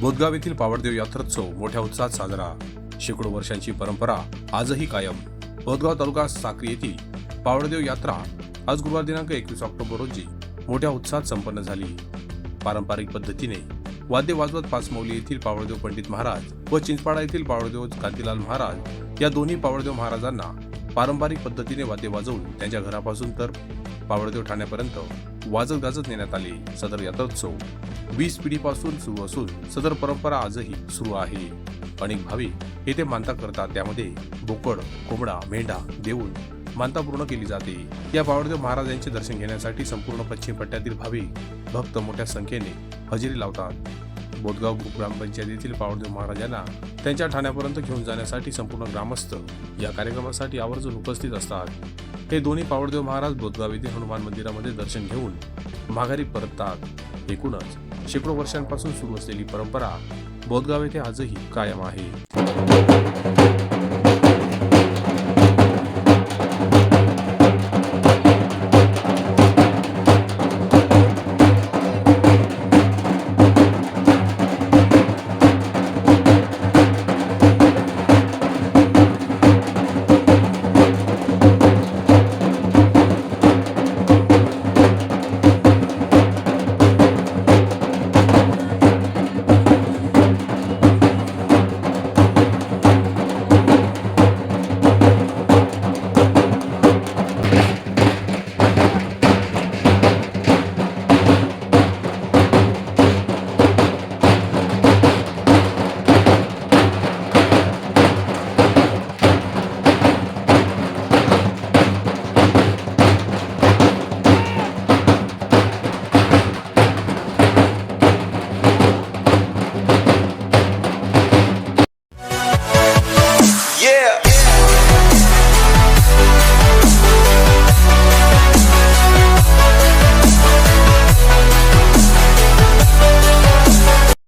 बोधगाव येथील पावडदेव यात्रोत्सव मोठ्या उत्साहात साजरा. शेकडो वर्षांची परंपरा आजही कायम. बोधगाव तालुका साक्री येथील पावडदेव यात्रा आज गुरुवार दिनांक एकवीस ऑक्टोबर रोजी मोठ्या उत्साहात संपन्न झाली. पारंपरिक पद्धतीने वाद्य वाजवत पाचमौली येथील पावळदेव पंडित महाराज व चिंचपाडा येथील पावळदेव कांतीलाल महाराज या दोन्ही पावळदेव महाराजांना पारंपरिक पद्धतीने वाद्य वाजवून त्यांच्या घरापासून तर पावळदेव ठाण्यापर्यंत वाजत गाजत नेण्यात आले. सदर यात्रोत्सव वीस पिढीपासून सुरू असून सदर परंपरा आजही सुरू आहे. अनेक भाविक येथे मानता करतात. त्यामध्ये बोकड कोंबडा मेंढा देऊन मानता पूर्ण केली जाते. या पावडदेव महाराजांचे दर्शन घेण्यासाठी संपूर्ण पश्चिम पट्ट्यातील भाविक भक्त मोठ्या संख्येने हजेरी लावतात. बोदगाव ग्रामपंचायतीतील पावडदेव महाराजांना त्यांच्या ठाण्यापर्यंत घेऊन जाण्यासाठी संपूर्ण ग्रामस्थ या कार्यक्रमासाठी आवर्जून उपस्थित असतात. हे दोन्ही पावडदेव महाराज बोदगाव येथे हनुमान मंदिरामध्ये दर्शन घेऊन माघारी परततात. एकूणच शेकडो वर्षांपासून सुरू असलेली परंपरा बोदगाव येथे आजही कायम आहे.